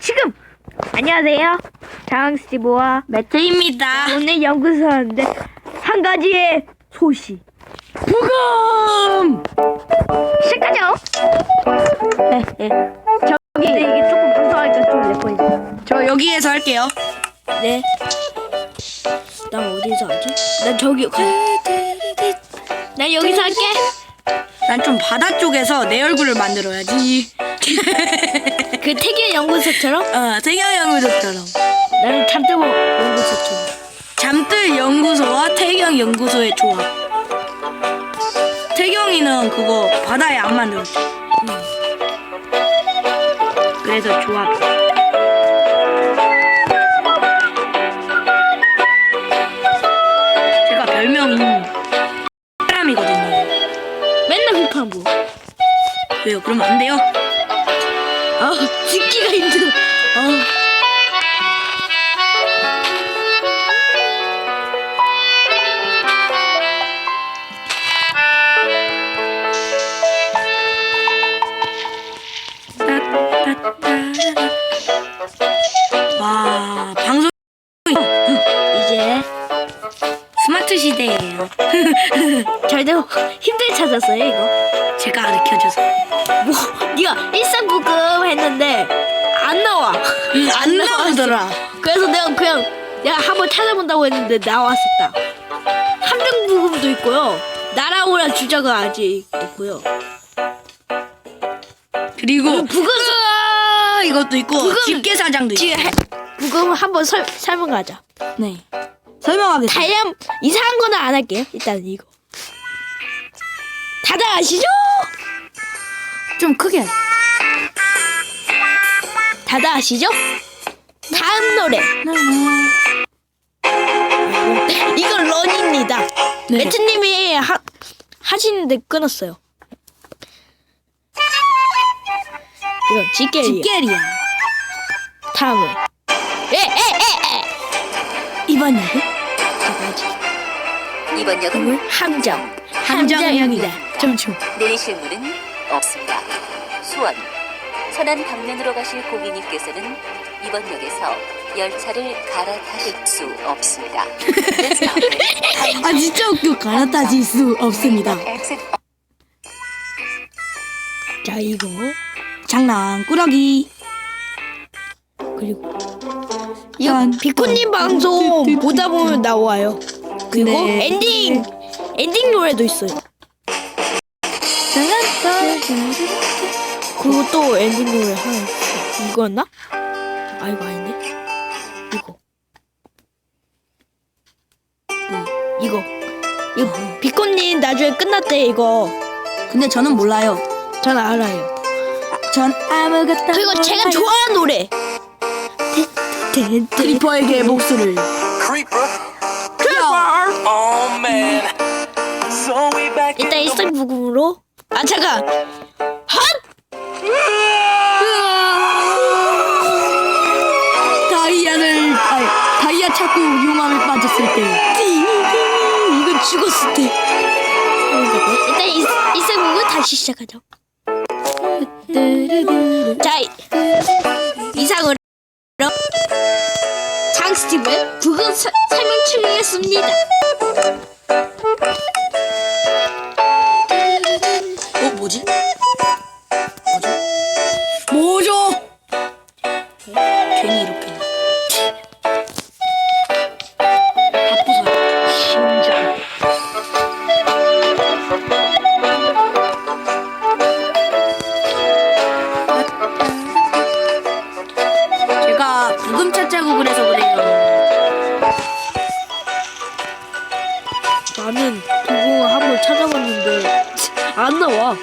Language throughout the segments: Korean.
지금 안녕하세요. 장스티브와 매트입니다. 오늘 연구소 하는데 한 가지의 소식 부금! 시작하죠. 네, 네. 근데 이게 조금 무서우니까 좀 내꺼있어. 저 여기에서 할게요. 네. 난 어디서 하지? 난 저기 가. 난 여기서 할게. 난 좀 바다 쪽에서 내 얼굴을 만들어야지. 그 태계 연구소처럼 어, 태경 연구소처럼. 나는 잠들고 연구소처럼. 잠들 연구소와 태경 연구소의 조합. 태경이는 그거 바다에 안 만들었죠. 그래서 조합. 제가 별명이 사람이거든요. 맨날 휘파람 왜요? 그러면 안 돼요? 아, 듣기가 힘들어. 아. 와 방송 이제 스마트 시대예요. 저희도 힘들게 찾았어요 이거. 제가 가르쳐줘서 뭐 네가 일상부금 했는데 안 나와. 안 나오더라. 그래서 내가 그냥 내가 한번 찾아본다고 했는데 나왔었다. 함정 부금도 있고요. 날아오라 주자가 아직 있고요. 그리고 부금 아, 이것도 있고 부금! 집게사장도 있고. 부금 한번 설, 설명하자. 네. 설명하겠습니다. 다양 이상한 거는 안 할게요. 일단 이거. 다들 아시죠? 좀 크게. 하자. 다들 아시죠? 다음 노래. 이건 런입니다. 네. 매트님이 하, 하시는데 끊었어요. 이건 지게리. 집게리야. 다음은 에, 에, 에, 에. 이번 역은 저거지. 이번 역은 함정. 함정역이다. 잠시만. 내리 실 문은 없습니다. 수원 선안 방면으로 가실 고객님께서는 이번 역에서 열차를 갈아타실 수 없습니다. 아 진짜 웃겨. 갈아타질 수 없습니다. 자 이거 장난 꾸러기. 그리고 이거 짠. 비코님 방송 보다 보면 나와요. 그리고 네. 엔딩 엔딩 노래도 있어요. 그리고 또 엔딩 노래 하나 있어. 이거였나? 아 이거 아닌데? 이거. 네, 이거. 이거 비코님 나중에 끝났대 이거. 근데 저는 몰라요. 전 알아요. 전 아무것도. 그리고 제가 좋아하는 노래. 크리퍼에게 목소리를. Creeper. Oh 일단 일상 부금으로. 아 잠깐. 헛! 다이아를 아니, 다이아 찾고 용암에 빠졌을 때. 이건 죽었을 때. 일단 이, 일상 부금 다시 시작하죠. 자 이- 이상으로 장 스티브의 부금 사- 설명충이었습니다. 찾자고 그래서 그래요. 나는 부금을 한번 찾아봤는데 안 나와.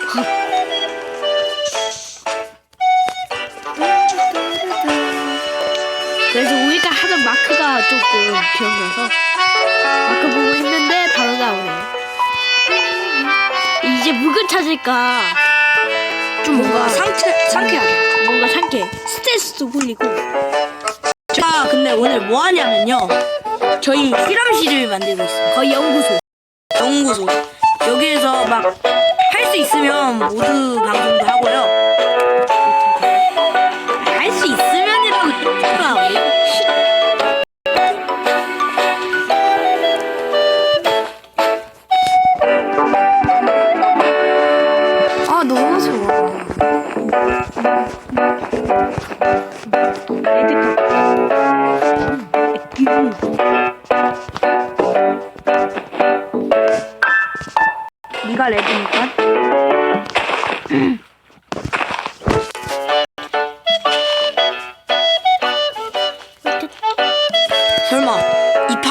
그래서 우리가 하던 마크가 조금 기억나서 마크 보고 있는데 바로 나오네. 이제 묵은 찾을까 좀 뭔가 상쾌 상쾌하게. 뭔가 상쾌 스트레스도 풀리고 근데 오늘 뭐 하냐면요. 저희 실험실을 만들고 있어요. 거의 연구소. 연구소. 여기에서 막 할 수 있으면 모두 방송도 하고요.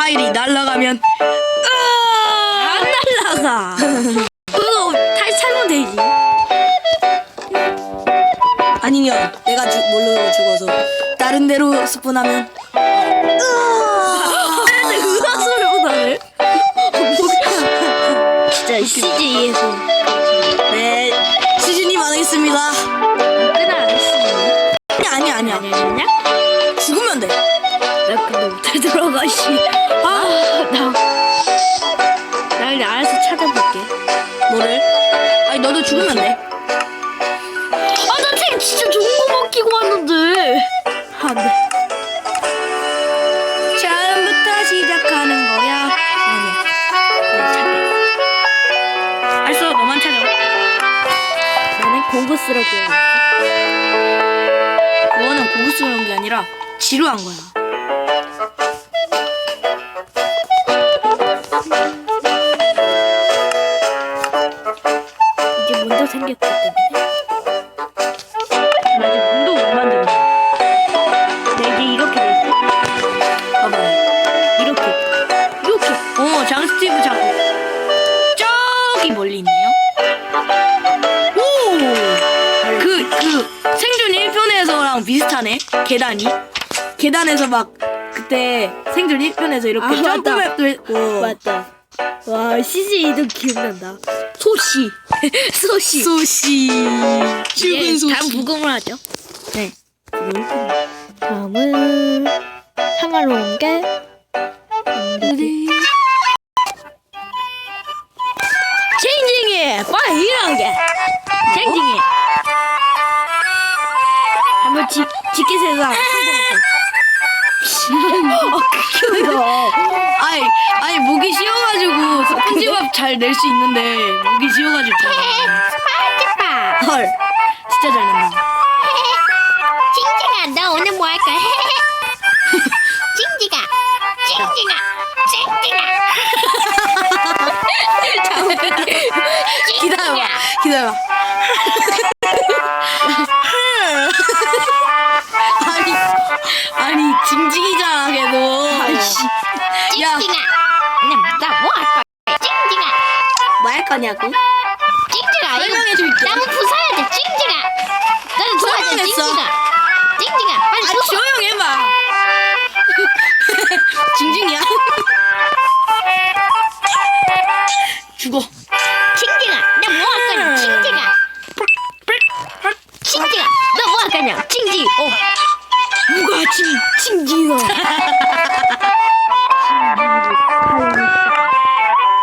파일이 날아가면 안 날아가. 그거 다시 살면 되지. 아니면 내가 죽 몰로 죽어서 다른 데로 스폰하면 근데 아! 그거 소리보다는 진짜 아, CG에서 네 시즌이 망했습니다. 끝나 안 했어. 아니 아니 아니 아니야. 죽으면 돼. 나 근데 못해 들어가 씨. 아, 나. 나 그냥 알아서 찾아볼게. 뭐를? 아니 너도 죽으면 돼. 아, 나 지금 진짜 좋은 거 맡기고 왔는데. 안 돼. 처음부터 시작하는 거야. 아니야. 찾아. 알았어 너만 찾아. 나는 공부스럽게. 그거는 고급스러운 게 아니라 지루한 거야. 자꾸 저기 멀리 있네요. 오! 그, 그, 생존 1편에서랑 비슷하네. 계단이. 계단에서 막, 그때 생존 1편에서 이렇게 아, 점프 맞다. 맵도 했고. 맞다. 와, CJ도 기억난다. 소시. 소시. 소시. 이제 다음 부금을 하죠. 네. 다음은 상하로운 게 지키세요. 아, 그거요. 아이, 아이, 목이 쉬어가지고 스펀지밥 잘 낼 수 있는데, 목이 쉬어가지고 잘. 스파이트파. 헐. 진짜 잘 낸다. 징징아, 너 오늘 뭐 할까? 징징아, 징징아, 징징아. 기다려봐. 기다려봐. 뭐할 거냐고? 징징아, 설명해 줄게. 나무 부숴야 돼. 너는 도와줘, 설명했어. 징징아. 징징아, 빨리 아, 부숴. 조용해 봐. 징징이야? 죽어. 징징아, 나 뭐 할 거냐? 징징아. 징징아, 너뭐할 거냐? 징징. 어. 누가 징 징징아.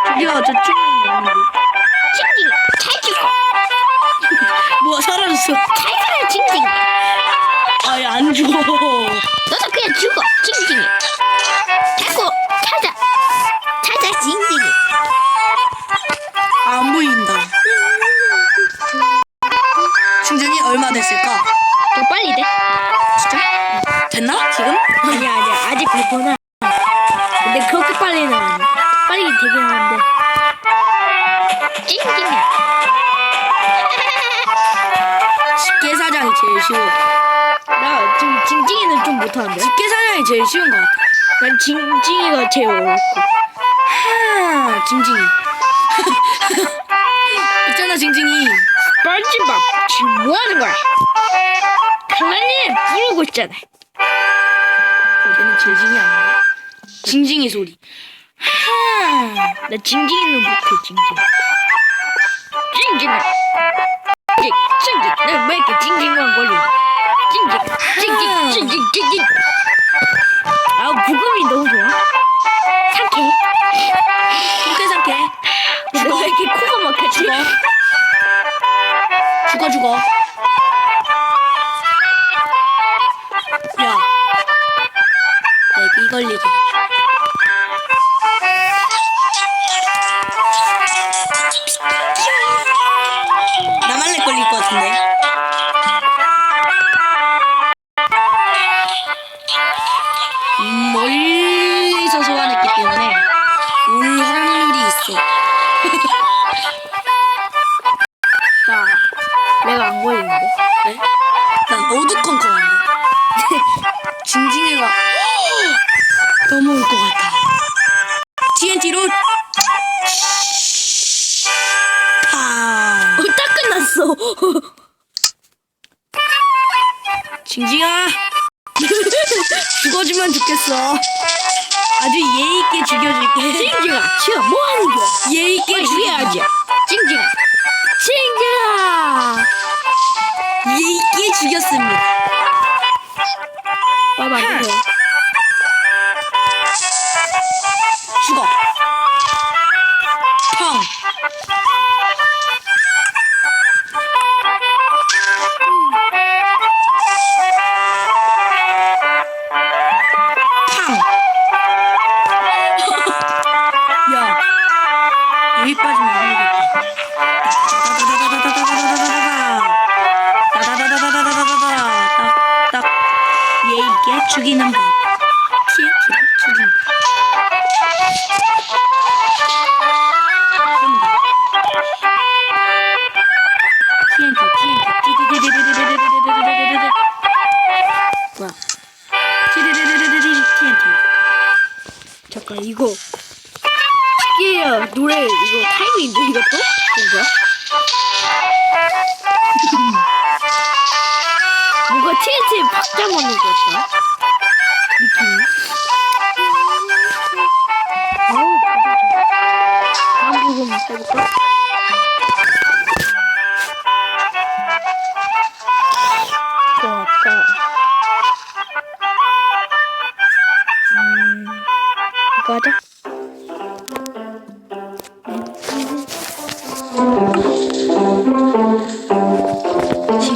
저기요, 저쪽 배포나. 근데 그렇게 빨리는 아니야. 빨리 되긴 하는데. 징징아. 집게사장이 제일 쉬워. 나 지금 징징이는 좀 못하는데. 집게사장이 제일 쉬운 것 같아. 난 징징이가 제일 어렵고. 하, 징징이. 있잖아, 징징이. 뻘짓밥 지금 뭐 하는 거야? 칼라님 부르고 있잖아. 어제는 징징이 아니야. 징징이 소리. 하. 나 징징이는 못해 징징. 징징아. 징 징징. 나왜 이렇게 징징만 거리냐? 징징 징징 징징 징징. 아 부금이 너무 좋아. 상쾌해. 그렇게 생각해. 근데 왜 이렇게 코가 막혔지? 죽어, 죽어. 나만 렉 걸릴 것 같은데. 음, 멀리서 소환했기 때문에 올 확률이 있어. 나 내가 안 걸리는데. 징징아. 죽어주면 좋겠어. 아주 예의있게 죽여줄게. 징징아 지금 뭐하는 거야? 예의있게 죽여야지. 징징아. 징징아. 예의있게 죽였습니다. 봐봐 이거.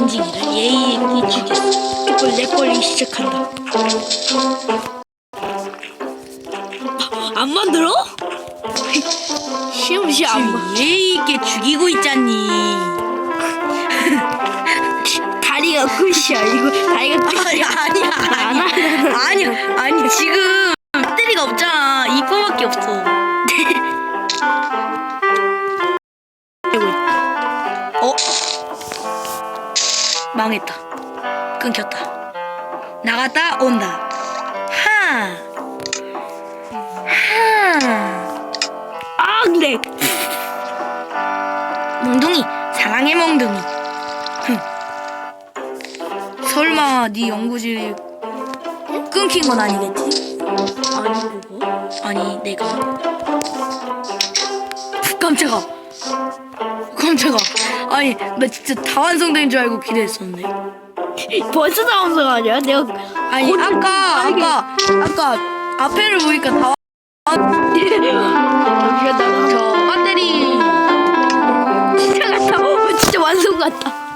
징징이를 예의 있게 죽였어. 이걸 내 걸리 시작한다 안 만들어? 시험시 안 만- 지금 예의 있게 죽이고 있잖니. 다리가 끝이야 이거 다리가 끝이야 아니야, 아니야, 아니야, 아니 지금 망했다. 끊겼다. 나갔다 온다. 하. 하. 아 그래 몽둥이 사랑해 몽둥이. 흥. 설마 네 연구실이 끊긴 건 아니겠지? 아니 그거 아니 내가 깜짝아 아니 나 진짜 다 완성된 줄 알고 기대했었는데. 벌써 나온거 아니야? 내가 아니 곧- 아까 아까 아까 앞에를 보니까 다 여기가 나가 저 배터리. 진짜 같다. 어, 진짜 완성 같다